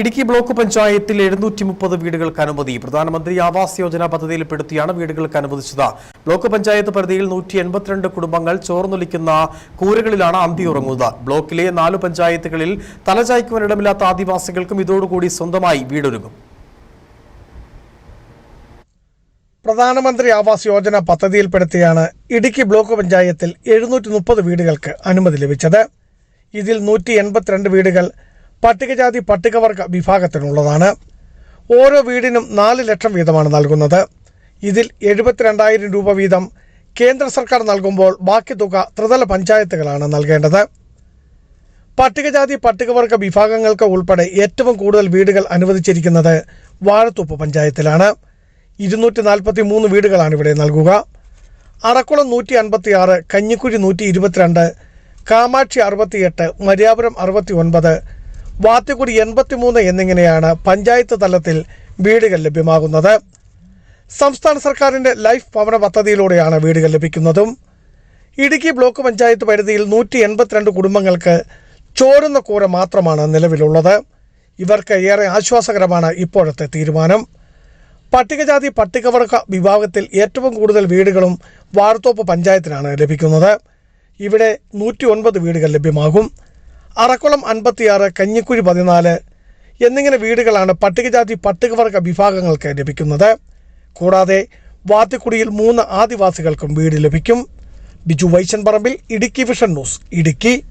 Idukki block പഞ്ചായത്തിൽ എഴുന്നൂറ്റി മുപ്പത് വീടുകൾക്ക് അനുമതി. പ്രധാനമന്ത്രി ആവാസ് യോജന പദ്ധതിയിൽപ്പെടുത്തിയാണ് വീടുകൾക്ക് അനുവദിച്ചത്. ബ്ലോക്ക് പഞ്ചായത്ത് പരിധിയിൽ നൂറ്റി എൺപത്തിരണ്ട് കുടുംബങ്ങൾ ചോർന്നൊലിക്കുന്ന കൂരകളിലാണ് അന്തി ഉറങ്ങുന്നത്. ബ്ലോക്കിലെ നാല് പഞ്ചായത്തുകളിൽ തലചായ്ക്കുവാനിടമില്ലാത്ത ആദിവാസികൾക്കും ഇതോടുകൂടി സ്വന്തമായി വീടൊരുങ്ങും. പ്രധാനമന്ത്രി ആവാസ് യോജന പദ്ധതിയിൽപ്പെടുത്തിയാണ് ഇടുക്കി ബ്ലോക്ക് പഞ്ചായത്തിൽ എഴുന്നൂറ്റി മുപ്പത് വീടുകൾക്ക് അനുമതി ലഭിച്ചത്. ഇതിൽ നൂറ്റി എൺപത്തിരണ്ട് വീടുകൾ പട്ടികജാതി പട്ടികവർഗ വിഭാഗത്തിനുള്ളതാണ്. ഓരോ വീടിനും നാല് ലക്ഷം വീതമാണ് നൽകുന്നത്. ഇതിൽ എഴുപത്തിരണ്ടായിരം രൂപ വീതം കേന്ദ്ര സർക്കാർ നൽകുമ്പോൾ ബാക്കി തുക ത്രിതല പഞ്ചായത്തുകളാണ് നൽകേണ്ടത്. പട്ടികജാതി പട്ടികവർഗ വിഭാഗങ്ങൾക്ക് ഉൾപ്പെടെ ഏറ്റവും കൂടുതൽ വീടുകൾ അനുവദിച്ചിരിക്കുന്നത് വാഴത്തൂപ്പ് പഞ്ചായത്തിലാണ്. ഇരുന്നൂറ്റി നാൽപ്പത്തി മൂന്ന് വീടുകളാണ് ഇവിടെ നൽകുക. അറക്കുളം നൂറ്റി അൻപത്തി ആറ് കഞ്ഞിക്കുഴി നൂറ്റി ഇരുപത്തിരണ്ട് കാമാക്ഷി അറുപത്തിയെട്ട് മര്യാപുരം അറുപത്തി ഒൻപത് വാത്തിക്കുടി എൺപത്തിമൂന്ന് എന്നിങ്ങനെയാണ് പഞ്ചായത്ത് തലത്തിൽ വീടുകൾ ലഭ്യമാകുന്നത്. സംസ്ഥാന സർക്കാരിന്റെ ലൈഫ് ഭവന പദ്ധതിയിലൂടെയാണ് വീടുകൾ ലഭിക്കുന്നതും. ഇടുക്കി ബ്ലോക്ക് പഞ്ചായത്ത് പരിധിയിൽ നൂറ്റി എൺപത്തിരണ്ട് കുടുംബങ്ങൾക്ക് ചോരുന്ന കൂര മാത്രമാണ് നിലവിലുള്ളത്. ഇവർക്ക് ഏറെ ആശ്വാസകരമാണ് ഇപ്പോഴത്തെ തീരുമാനം. പട്ടികജാതി പട്ടികവർഗ വിഭാഗത്തിൽ ഏറ്റവും കൂടുതൽ വീടുകളും വാഴത്തോപ്പ് പഞ്ചായത്തിനാണ് ലഭിക്കുന്നത്. ഇവിടെ നൂറ്റി വീടുകൾ ലഭ്യമാകും. അറക്കുളം അൻപത്തിയാറ് കഞ്ഞിക്കുഴി പതിനാല് എന്നിങ്ങനെ വീടുകളാണ് പട്ടികജാതി പട്ടികവർഗ വിഭാഗങ്ങൾക്ക് ലഭിക്കുന്നത്. കൂടാതെ വാത്തിക്കുടിയിൽ മൂന്ന് ആദിവാസികൾക്കും വീട് ലഭിക്കും. Biju Vaishan Parambil Idukki vision news Idukki.